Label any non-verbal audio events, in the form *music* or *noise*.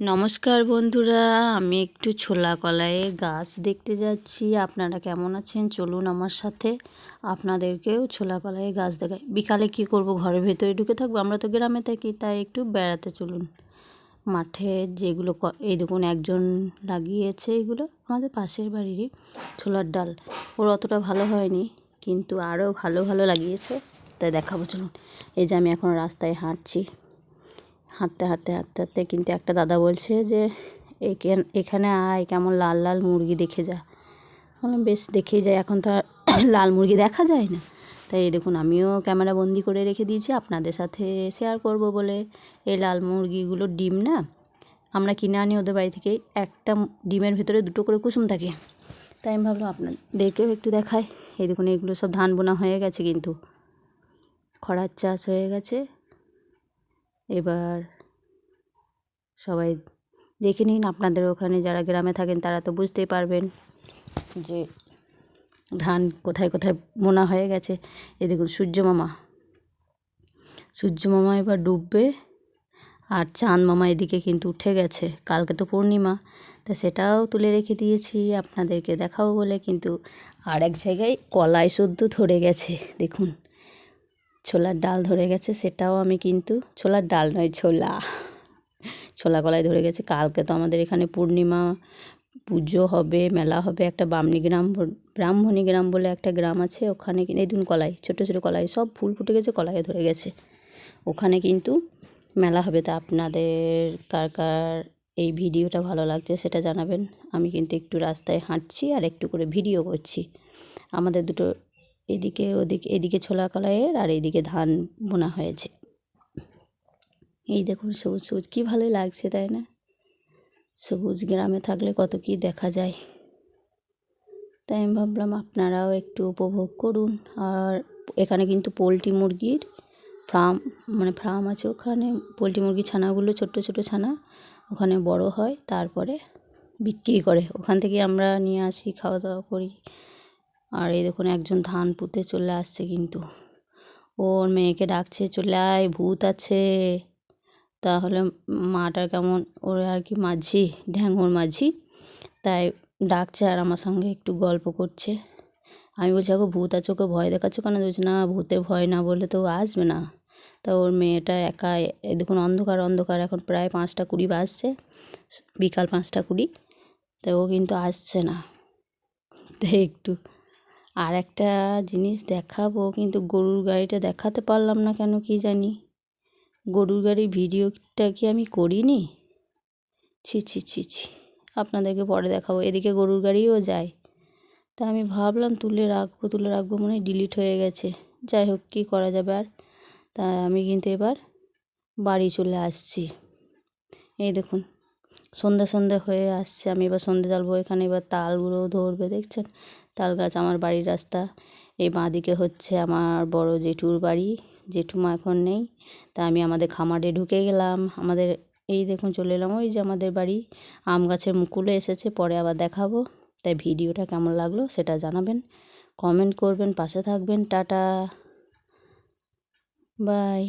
নমস্কার বন্ধুরা, আমি একটু ছোলা কলাইয়ে গাছ দেখতে যাচ্ছি। আপনারা কেমন আছেন? চলুন আমার সাথে আপনাদেরকেও ছোলা কলাইয়ে গাছ দেখাই। বিকালে কি করব? ঘরের ভেতরে ঢুকে থাকব। আমরা তো গ্রামে থাকি, তাই একটু বেড়াতে চলুন। মাঠে যেগুলো এই দেখুন, একজন লাগিয়েছে এগুলো। আমাদের পাশের বাড়িরই ছোলার ডাল। ওর অতটা ভালো হয়নি, কিন্তু আরও ভালো ভালো লাগিয়েছে। তাই দেখাবো, চলুন। এই যে আমি এখন রাস্তায় হাঁটছি। হাঁটতে হাঁটতে হাঁটতে হাঁটতে কিন্তু একটা দাদা বলছে যে এখানে আয়, কেমন লাল লাল মুরগি দেখে যা। বললাম বেশ, দেখেই যায় এখন তো আর *coughs* লাল মুরগি দেখা যায় না। তাই এই দেখুন, আমিও ক্যামেরা বন্দি করে রেখে দিয়েছি, আপনাদের সাথে শেয়ার করব বলে। এই লাল মুরগিগুলো ডিম না, আমরা কিনে আনি ওদের বাড়ি থেকে, একটা ডিমের ভেতরে দুটো করে কুসুম থাকে। তাই আমি ভাবলাম, আপনাদেরকেও একটু দেখায় এই দেখুন, এগুলো সব ধান বোনা হয়ে গেছে কিন্তু। খড়ার চাষ হয়ে গেছে। এবার সবাই দেখে নিন আপনাদের ওখানে যারা গ্রামে থাকেন তারা তো বুঝতেই পারবেন যে ধান কোথায় কোথায় মোনা হয়ে গেছে। এ দেখুন সূর্য মামা। সূর্য মামা এবার ডুববে আর চাঁদ মামা এদিকে কিন্তু উঠে গেছে। কালকে তো পূর্ণিমা, তা সেটাও তুলে রেখে দিয়েছি আপনাদেরকে দেখাবো বলে। কিন্তু আর এক জায়গায় কলাই সদ্য ধরে গেছে, দেখুন। ছোলার ডাল ধরে গেছে, সেটাও আমি কিন্তু, ছোলার ডাল নয়, ছোলা। ছোলা কলাই ধরে গেছে। কালকে তো আমাদের এখানে পূর্ণিমা, পুজো হবে, মেলা হবে, একটা বামনি গ্রাম ব্রাহ্মণী গ্রাম বলে একটা গ্রাম আছে, ওখানে এই দুন কলাই, ছোটো ছোটো কলাই, সব ফুল ফুটে গেছে কলাইয়ে ধরে গেছে। ওখানে কিন্তু মেলা হবে। তা আপনাদের কার কার এই ভিডিওটা ভালো লাগছে সেটা জানাবেন। আমি কিন্তু একটু রাস্তায় হাঁটছি আর একটু করে ভিডিও করছি। আমাদের দুটো এদিকে ওদিকে, এদিকে ছোলা কলাইয়ের আর এদিকে ধান বোনা হয়েছে। এই দেখুন সবুজ সবুজ, কী ভালো লাগছে তাই না? সবুজ গ্রামে থাকলে কত কী দেখা যায়। তাই আমি ভাবলাম আপনারাও একটু উপভোগ করুন। আর এখানে কিন্তু পোলট্রি মুরগির ফার্ম মানে ফার্ম আছে ওখানে। পোলট্রি মুরগির ছানাগুলো ছোট্ট ছোটো ছানা, ওখানে বড় হয়, তারপরে বিক্রি করে। ওখান থেকে আমরা নিয়ে আসি খাওয়া দাওয়া করি। আর এই দেখুন একজন ধান পুঁতে চলে আসছে কিন্তু। ওর মেয়েকে ডাকছে, চলে আয়, ভূত আছে। তাহলে মাটা কেমন, ওর আর কি মাঝি, ঢ্যাঙর মাঝি। তাই ডাকছে আর আমার সঙ্গে একটু গল্প করছে। আমি বলছি ওকে ভূত আছে, ওকে ভয় দেখাচ্ছ কেন? বলছে, না, ভূতের ভয় না বললে তো আসবে না। তা ওর মেয়েটা একা দেখুন অন্ধকার অন্ধকার, এখন প্রায় পাঁচটা কুড়ি বাজছে, বিকাল পাঁচটা কুড়ি। তা ও কিন্তু আসছে না। তাই একটু আর একটা জিনিস দেখাবো, কিন্তু গরুর গাড়িটা দেখাতে পারলাম না কেন কি জানি? গরুর গাড়ির ভিডিওটা কি আমি করিনি? ছি ছি ছি ছি, আপনাদেরকে পরে দেখাবো। এদিকে গরুর গাড়িও যায়। তা আমি ভাবলাম তুলে রাখব তুলে রাখব মনে ডিলিট হয়ে গেছে। যাই হোক, কী করা যাবে আর? তা আমি কিন্তু এবার বাড়ি চলে আসছি। এই দেখুন। সন্ধ্যা সন্ধ্যা হয়ে আসছে, আমি এবার সন্ধ্যে জ্বালবো এখানে, এবার তালগুলো ধরবে, দেখছেন? তাল গাছ আমার বাড়ির রাস্তা, এই বাঁদিকে হচ্ছে আমার বড় জেঠুর বাড়ি, জেঠুমা এখন নেই তা আমি আমাদের খামারে ঢুকে গেলাম, আমাদের এই দেখুন চলে এলাম, ওই যে আমাদের বাড়ি, আম গাছের মুকুলে এসেছে, পরে আবার দেখাবো, তাই ভিডিওটা কেমন লাগল সেটা জানাবেন, কমেন্ট করবেন, পাশে থাকবেন, টাটা, বাই।